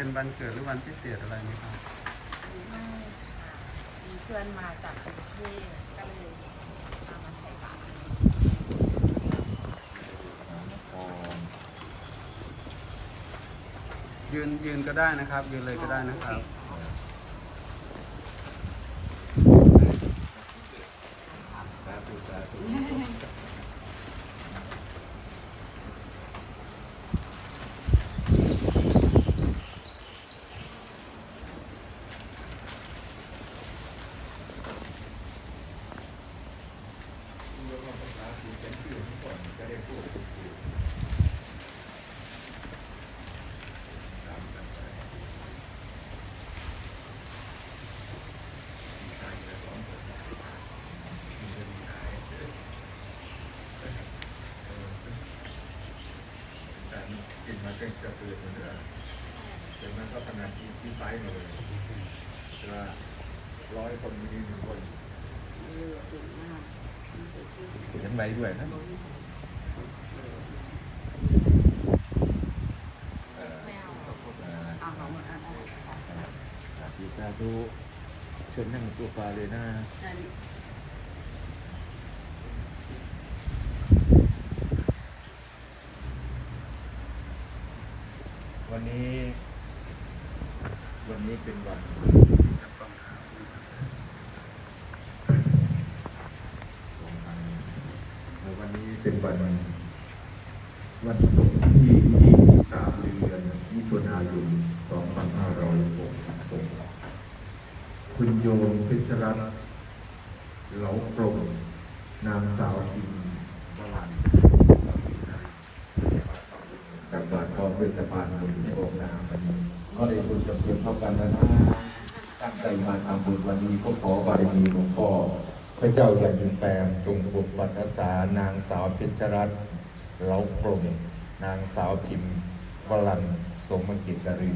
็นวันเกิดหรือวันพิเศษอะไรไหมครับไม่ค่ะมีเพื่อนมาจากกรุงเทพก็เลยเอามาใส่บาตรยืนยืนก็ได้นะครับ ยืนเลยก็ได้นะครับ สาธุสาธุการกินมา เป็นกระเพื่อมเหมือนเดิมเดี๋ยวมันก็ขนาดที่ที่ไซส์มาเลยแต่ว่าร้อยคนมีหนึ่งคนเยอะเก่งมากมีแต่ชื่อเขียนไว้ด้วยนะเอ่อไม่เอาเอ่อเอาของหมดอันนั้นสาธุชิญนั่งตัวฟาเลยนะ อันนี้ วันนี้ วันนี้เป็นวันเอ่อวันนี้ เป็นวันวันศุกร์ที่23เดือนมิถุนายน2566คุณโยมเพชรรัตน์เหลากลมนางสาวพิมวลันกับบาทพร้อมด้วยสะพานบุญในองค์นามวันนี้ก็ได้บุญกับเพื่อนเท่ากันแล้วนะตั้งใจมาทำบุญวันนี้ก็ขอบารมีหลวงพ่อ พระเจ้าแผ่นดินแปลงจงปกปักรักษานางสาวเพชรรัตน์เล้ากลมนางสาวพิมพ์วลันสมกิจการี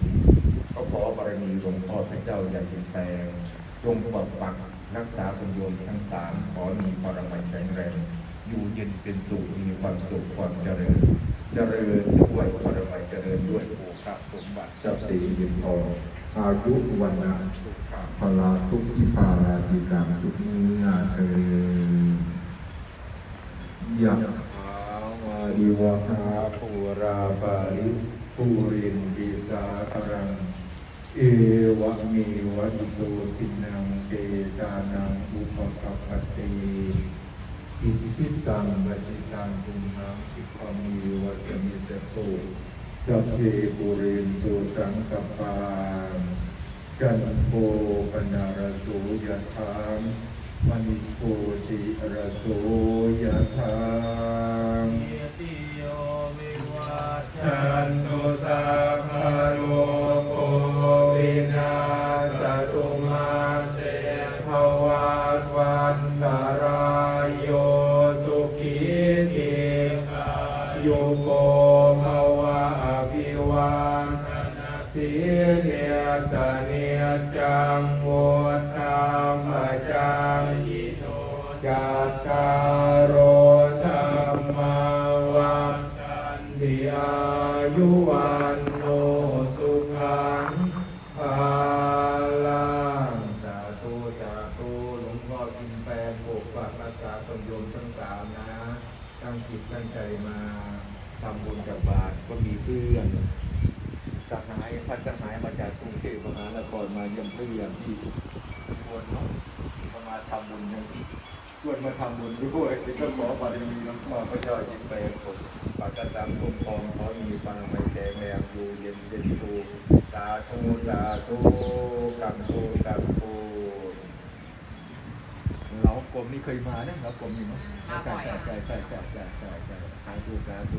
ก็ขอบารมีหลวงพ่อพระเจ้าใหญ่ดินแปลงจงปกปักรักษาคุณโยมทั้งสามขอมีปรมัยแข็งแรงอยู่เย็นเป็นสุขมีความสุขความเจริญ เจริญด้วยปรมัยเจริญด้วยโภคสมบัติทรัพย์สินเงินทองอายุวันนะสุขภาพพลาทุกทิพาราติกามทุกนินาเถิยะ ภาวาดิวหาภูราปาริ ภูรินปิสาครัง เอวะเมวะอิโตทินังเกตานังอุปกัปปติอิทิตังวจิตังตุมหังอิปะมีวะสมิสโตสัพเพปุเรนโตสังกปาจันโทปนารโสยะถามมณิโพติระโสยะถาม ภวะอภิวันสีเนียสเนียจังวุฒามจังยิโนจัตตารโรธรรมาวัฏจันติอายุวันโนสุขังภาลังสาธุสาธุหลวงพ่อกินแปลงปกปักรักษาตนโยมทั้งสามนะ ตั้งจิตตั้งใจมา ทำบุญกับบาตรก็มีเพื่อนสหายพันสหายมาจากกรุงเทพมหานครมาเยี่ยมเพื่อนที่ชวนเนาะก็มาทำบุญย่างที่ชวนมาทำบุญด้วยก็ขอบารมีหลวงพ่อพระเจ้าจิตแปผมปักกษัตริย์คุ้มครองขอมีปรมัยแข็งแรงอยู่เย็นเป็นสุขสาธุสาธุกัมพูกัมพูเรากรม นี่เคยมาเนี่ยเรากรมนี่เนาะใช่ใช่ใช่ใช่ใช่ใช่ใช่สาธุสาธุ